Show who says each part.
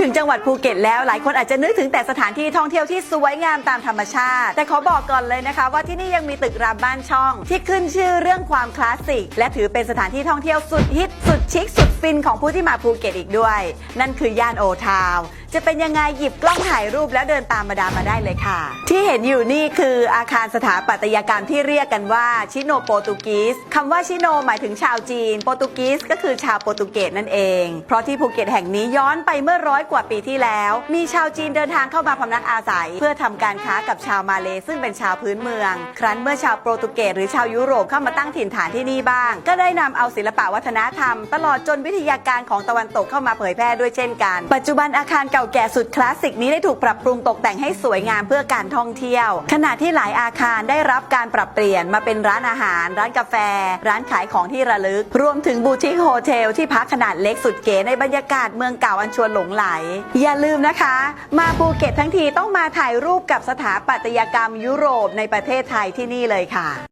Speaker 1: ถึงจังหวัดภูเก็ตแล้วหลายคนอาจจะนึกถึงแต่สถานที่ท่องเที่ยวที่สวยงามตามธรรมชาติ แต่ขอบอกก่อนเลยนะคะ ว่าที่นี่ยังมีตึกรามบ้านช่อง ที่ขึ้นชื่อเรื่องความคลาสสิกและถือเป็นสถานที่ท่องเที่ยวสุดฮิตสุดชิคสุดฟินของผู้ที่มาภูเก็ตอีกด้วย นั่นคือย่านโอทาว จะเป็นยังไงหยิบกล้องถ่ายรูปแล้วเดินตามมาดามมาได้เลยค่ะ ที่เห็นอยู่นี่คืออาคารสถาปัตยกรรมที่เรียกกันว่าชิโนโปรตุกีสคำว่าชิโนหมายถึงชาวจีน โปรตุกีสก็คือชาวโปรตุเกสนั่นเอง เพราะที่ภูเก็ตแห่งนี้ย้อนไปเมื่อร้อยกว่าปีที่แล้ว มีชาวจีนเดินทางเข้ามาพำนักอาศัย เพื่อทำการค้ากับชาวมาเลซึ่งเป็นชาวพื้นเมือง ครั้นเมื่อชาวโปรตุเกสหรือชาวยุโรปเข้ามาตั้งถิ่นฐานที่นี่บ้าง ก็ได้นำเอาศิลปะวัฒนธรรม ตลอดจนวิทยาการของตะวันตกเข้ามาเผยแพร่ด้วยเช่นกัน ปัจจุบันอาคารเก่าแก่สุดคลาสสิกนี้ได้ถูกปรับปรุงตกแต่งให้สวยงามเพื่อการท่องเที่ยว ขณะที่หลายอาคารได้รับการปรับเปลี่ยนมาเป็นร้านอาหาร ร้านกาแฟ ร้านขายของที่ระลึก รวมถึงบูติกโฮเทลที่พักขนาดเล็กสุดเก๋ในบรรยากาศเมืองเก่าอันชวนหลงไหล อย่าลืมนะคะ มาภูเก็ตทั้งทีต้องมาถ่ายรูปกับสถาปัตยกรรมยุโรปในประเทศไทยที่นี่เลยค่ะ